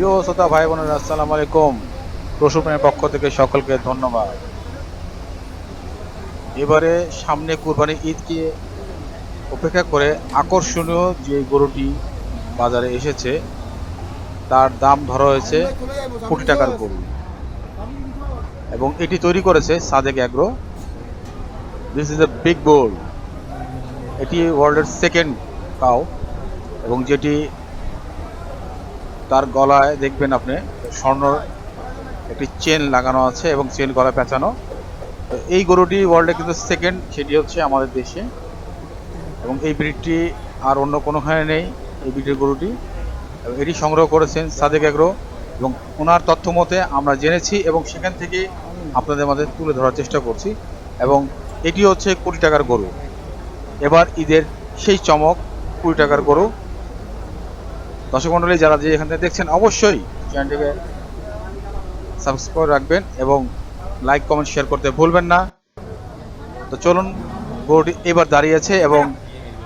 প্রিয় শ্রোতা ভাই বোনেরা, আসসালামু আলাইকুম। পশুপ্রেমের পক্ষ থেকে সকলকে ধন্যবাদ। এবারে সামনে কুরবানি ঈদকে উপেক্ষা করে আকর্ষণীয় যে গরুটি বাজারে এসেছে, তার দাম ধরা হয়েছে কোটি টাকার গরু। এবং এটি তৈরি করেছে Sadeq agro. This is a big bull এটি ওয়ার্ল্ডের সেকেন্ড কাউ এবং যেটি তার গলায় দেখবেন আপনি স্বর্ণ একটি চেন লাগানো আছে এবং চেন গলায় পেঁচানো। এই গরুটি ওয়ার্ল্ডে কিন্তু সেকেন্ড সেটি হচ্ছে আমাদের দেশে। এবং এই ব্রিডটি আর অন্য কোনোখানে নেই, এই ব্রিডের গরুটি। এটি সংগ্রহ করেছেন সাদেক এগ্রো এবং ওনার তথ্য মতে আমরা জেনেছি এবং সেখান থেকে আপনাদের মাঝে তুলে ধরার চেষ্টা করছি। এবং এটি হচ্ছে কোটি টাকার গরু। এবার ঈদের সেই চমক কুড়ি টাকার গরু। দর্শক মন্ডলী, যারা যে এখান থেকে দেখছেন, অবশ্যই চ্যানেলটিকে সাবস্ক্রাইব রাখবেন এবং লাইক, কমেন্ট শেয়ার করতে ভুলবেন না। তো চলুন গরুটি এবার দাঁড়িয়েছে এবং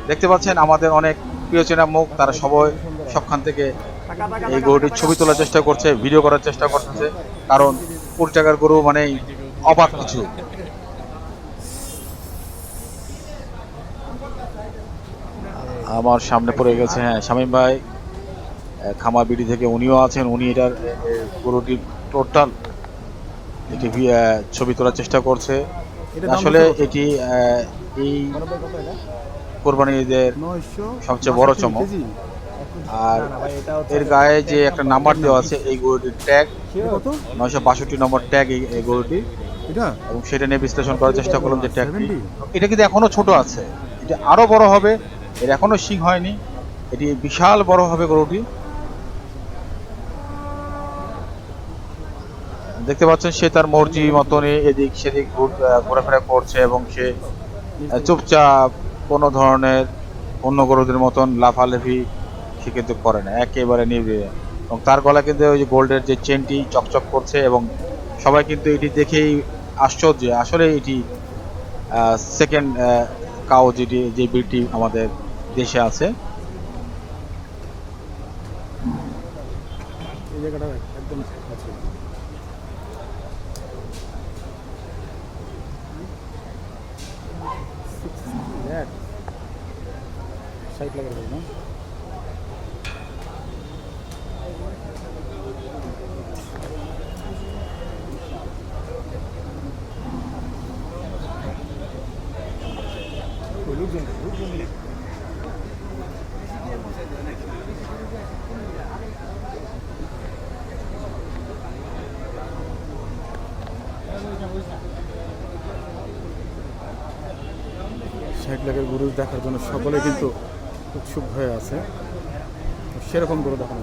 দেখতে পাচ্ছেন আমাদের অনেক প্রিয় চেনা মুখ, তারা সবাই সবখান থেকে এই গরুটির ছবি তোলার চেষ্টা করছে ভিডিও করার চেষ্টা করতেছে কারণ টাকার গরু মানে অবাক কিছু। আমার সামনে পড়ে গেছে হ্যাঁ শামীম ভাই। আহ, খামার বিডি থেকে উনিও আছেন উনি এটার গরুটির টোটাল এটি ছবি তোলার চেষ্টা করছে। আসলে এটি এই কোরবানি ঈদের সবচেয়ে বড় চমক। আর এর গায়ে যে একটা নাম্বার দেওয়া আছে এই গরুটির ট্যাগ নয়শো বাষট্টি নম্বর ট্যাগ এই এই গরুটি। এবং সেটা নিয়ে বিশ্লেষণ করার চেষ্টা করলাম যে ট্যাগটি এটা কিন্তু এখনও ছোট আছে। এটা আরও বড় হবে। এর এখনও শিং হয়নি। এটি বিশাল বড় হবে গরুটি। দেখতে পাচ্ছেন সে তার মর্জি মতনই এদিক সেদিক ঘুর- ঘোরাফেরা করছে এবং সে চুপচাপ কোনো ধরনের অন্য গরুদের মতন লাফালাফি সে কিন্তু করে না, একেবারে নির্বিড়ে এবং তার গলা কিন্তু ওই যে গোল্ডের যে চেনটি চকচক করছে এবং সবাই কিন্তু এটি দেখেই আশ্চর্য, আসলে এটি সেকেন্ড কাউ যেটি, যে বিটি আমাদের দেশে আছে। জায়গাটা একদম আছে লোকজন লোকজন ষাট লাখের গরু দেখার জন্য সকলে কিন্তু উৎসুক হয়ে আছে। সেরকম করে দেখানো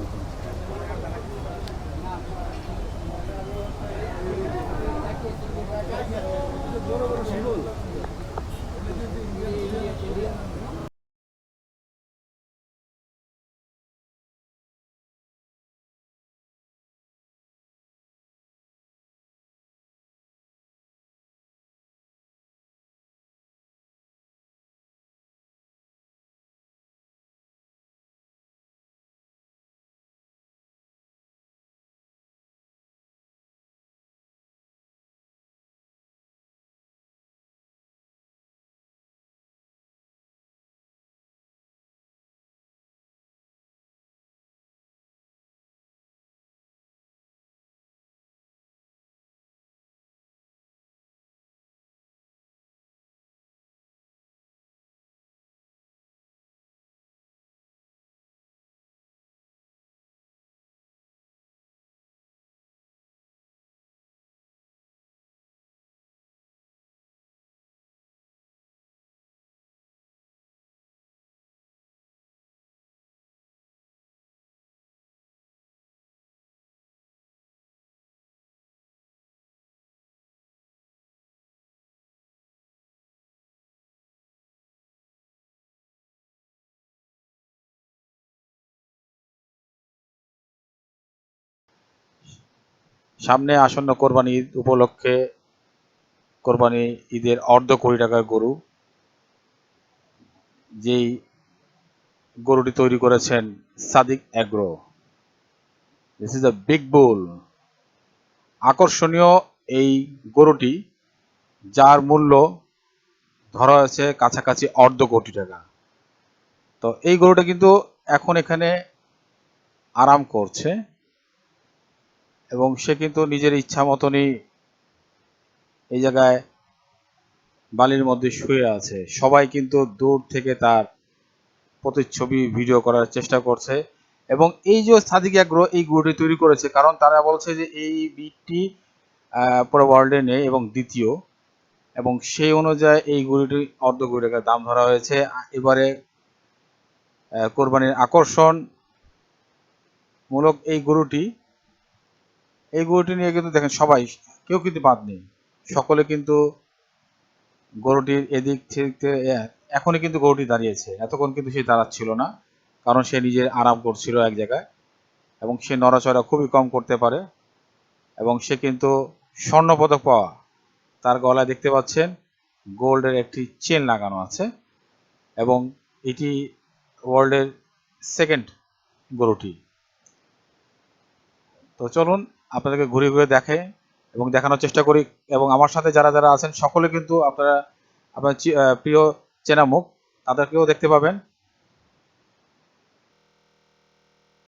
সামনে আসন্ন কোরবানি ঈদ উপলক্ষে কোরবানি ঈদের অর্ধ কোটি টাকার গরু। যেই গরুটি তৈরি করেছেন Sadiq agro. This is a big bull আকর্ষণীয় এই গরুটি, যার মূল্য ধরা হয়েছে কাছাকাছি অর্ধ কোটি টাকা। তো এই গরুটা কিন্তু এখন এখানে আরাম করছে। এবং সে কিন্তু নিজের ইচ্ছা মতনই এই জায়গায় বালির মধ্যে শুয়ে আছে। সবাই কিন্তু দূর থেকে তার প্রতিচ্ছবি ভিডিও করার চেষ্টা করছে এবং এই যে সাদিক আগ্রহ, এই গরুটি তৈরি করেছে, কারণ তারা বলছে যে এই বিটটি পুরো ওয়ার্ল্ডে নেই এবং দ্বিতীয়। এবং সেই অনুযায়ী এই গরুটি অর্ধ কোটি টাকা দাম ধরা হয়েছে। এবারে কোরবানির আকর্ষণ মূলক এই গরুটি এই গরুটি নিয়ে কিন্তু দেখেন সবাই, কেউ কিন্তু বাদ নেই। সকলে কিন্তু গরুটির এদিক থেকে এখনই কিন্তু গরুটি দাঁড়িয়েছে। এতক্ষণ কিন্তু সে দাঁড়াচ্ছিল না, কারণ সে নিজের আরাম করছিল এক জায়গায় এবং সে নড়াচড়া খুবই কম করতে পারে এবং সে কিন্তু স্বর্ণপদক পাওয়া, তার গলায় দেখতে পাচ্ছেন গোল্ডের একটি চেন লাগানো আছে এবং এটি ওয়ার্ল্ডের সেকেন্ড গরুটি। তো চলুন আপনাদেরকে ঘুরে ঘুরে দেখে এবং দেখানোর চেষ্টা করি এবং আমার সাথে যারা যারা আছেন, সকলে কিন্তু আপনারা, আপনার প্রিয় চেনা মুখ তাদেরকেও দেখতে পাবেন।